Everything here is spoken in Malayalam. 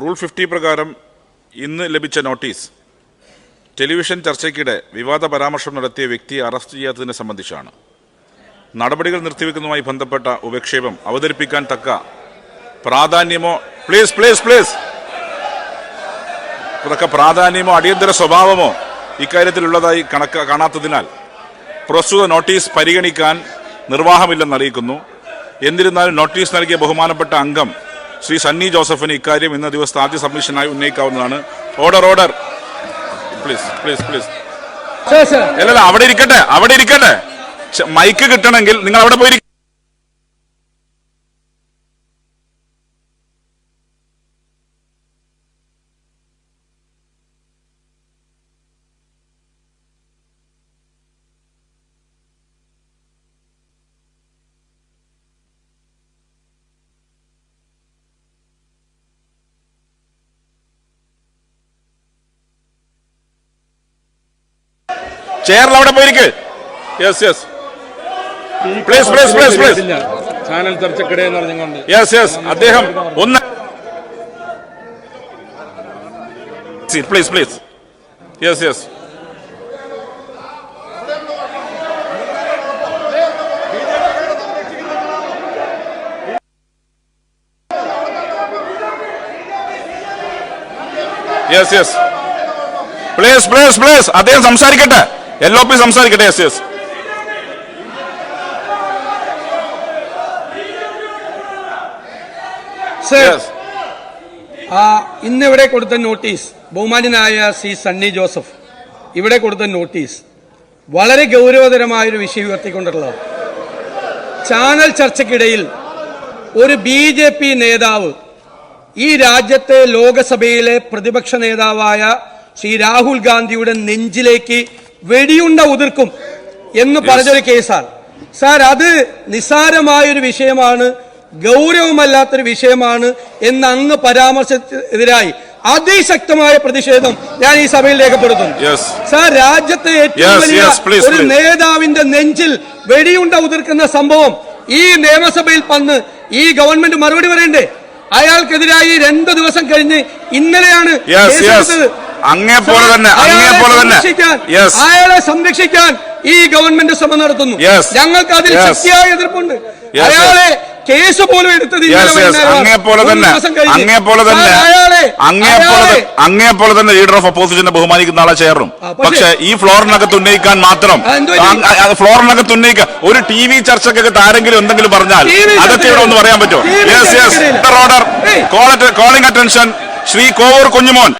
റൂൾ ഫിഫ്റ്റി പ്രകാരം ഇന്ന് ലഭിച്ച നോട്ടീസ് ടെലിവിഷൻ ചർച്ചയ്ക്കിടെ വിവാദ പരാമർശം നടത്തിയ വ്യക്തിയെ അറസ്റ്റ് ചെയ്യാത്തതിനെ സംബന്ധിച്ചാണ്. നടപടികൾ നിർത്തിവെക്കുന്നതുമായി ബന്ധപ്പെട്ട ഉപക്ഷേപം അവതരിപ്പിക്കാൻ തക്ക പ്രാധാന്യമോ പ്ലീസ് പ്ലീസ് പ്ലീസ് ഇതൊക്കെ പ്രാധാന്യമോ അടിയന്തര സ്വഭാവമോ ഇക്കാര്യത്തിലുള്ളതായി കണക്ക് കാണാത്തതിനാൽ പ്രസ്തുത നോട്ടീസ് പരിഗണിക്കാൻ നിർവാഹമില്ലെന്ന് അറിയിക്കുന്നു. എന്നിരുന്നാലും നോട്ടീസ് നൽകിയ ബഹുമാനപ്പെട്ട അംഗം ശ്രീ സണ്ണി ജോസഫിന് ഇക്കാര്യം ഇന്ന ദിവസത്തെ ആദ്യ സബ്മിഷനായി ഉന്നയിക്കാവുന്നതാണ്. Order order please please please അല്ലല്ല അവിടെ ഇരിക്കട്ടെ അവിടെ ഇരിക്കട്ടെ. മൈക്ക് കിട്ടണമെങ്കിൽ നിങ്ങൾ അവിടെ പോയി ചെയറിൽ അവിടെ പോയിരിക്ക്. Yes yes please please please please channel ചർച്ചക്കിടെ എന്ന് പറഞ്ഞുകൊണ്ട്. യെസ് യെസ് അദ്ദേഹം ഒന്ന് please please yes yes yes yes please please please അദ്ദേഹം സംസാരിക്കട്ടെ. എൽ ഒ പി സംസാരിക്കട്ടെ എസ് എസ് ഇന്ന് ഇവിടെ കൊടുത്ത നോട്ടീസ് ബഹുമാനായ സി സണ്ണി ജോസഫ് ഇവിടെ കൊടുത്ത നോട്ടീസ് വളരെ ഗൗരവതരമായൊരു വിഷയം ഉയർത്തിക്കൊണ്ടിട്ടുള്ളത് ചാനൽ ചർച്ചയ്ക്കിടയിൽ ഒരു ബി ജെ പി നേതാവ് ഈ രാജ്യത്തെ ലോകസഭയിലെ പ്രതിപക്ഷ നേതാവായ ശ്രീ രാഹുൽ ഗാന്ധിയുടെ നെഞ്ചിലേക്ക് വെടിയുണ്ട ഉതിർക്കും എന്ന് പറഞ്ഞൊരു കേസാണ്. സാർ അത് നിസ്സാരമായൊരു വിഷയമാണ് ഗൗരവമല്ലാത്തൊരു വിഷയമാണ് എന്ന് അങ്ങ് പരാമർശത്തിനെതിരായി അതിശക്തമായ പ്രതിഷേധം ഞാൻ ഈ സഭയിൽ രേഖപ്പെടുത്തുന്നു. സാർ രാജ്യത്തെ ഏറ്റവും വലിയ ഒരു നേതാവിന്റെ നെഞ്ചിൽ വെടിയുണ്ട ഉതിർക്കുന്ന സംഭവം ഈ നിയമസഭയിൽ വന്ന് ഈ ഗവൺമെന്റ് മറുപടി പറയണ്ടേ? അയാൾക്കെതിരായി രണ്ടു ദിവസം കഴിഞ്ഞ് ഇന്നലെയാണ് Yes, പോലെ അങ്ങേപ്പോലെ തന്നെ, അങ്ങേ അങ്ങേപ്പോലെ തന്നെ. അയാളെ സംരക്ഷിക്കാൻ ഈ ഗവൺമെന്റ് ശ്രമം നടത്തുന്നു. ഞങ്ങൾക്ക് അതിൽ. ശക്തിയായ എതിർപ്പുണ്ട് അയാളെ കേസ് പോലും എടുത്തത് അങ്ങേ അങ്ങേപ്പോലെ തന്നെ അങ്ങേ പോലെ തന്നെ അങ്ങേ പോലെ അങ്ങേപ്പോലെ പോലെ തന്നെ ലീഡർ ഓഫ് ഒപ്പോസിഷനെ ബഹുമാനിക്കുന്ന ആളെ ചേർന്നു പക്ഷെ ഈ ഫ്ലോറിനകത്ത് ഉന്നയിക്കാൻ മാത്രം ഫ്ലോറിനകത്ത് ഉന്നയിക്കാൻ ഒരു ടി വി ചർച്ചക്കൊക്കെ ആരെങ്കിലും എന്തെങ്കിലും പറഞ്ഞാൽ അതൊക്കെ ഇവിടെ ഒന്ന് പറയാൻ പറ്റുമോ yes yes. Order calling attention Shri Kovoor Kunjumon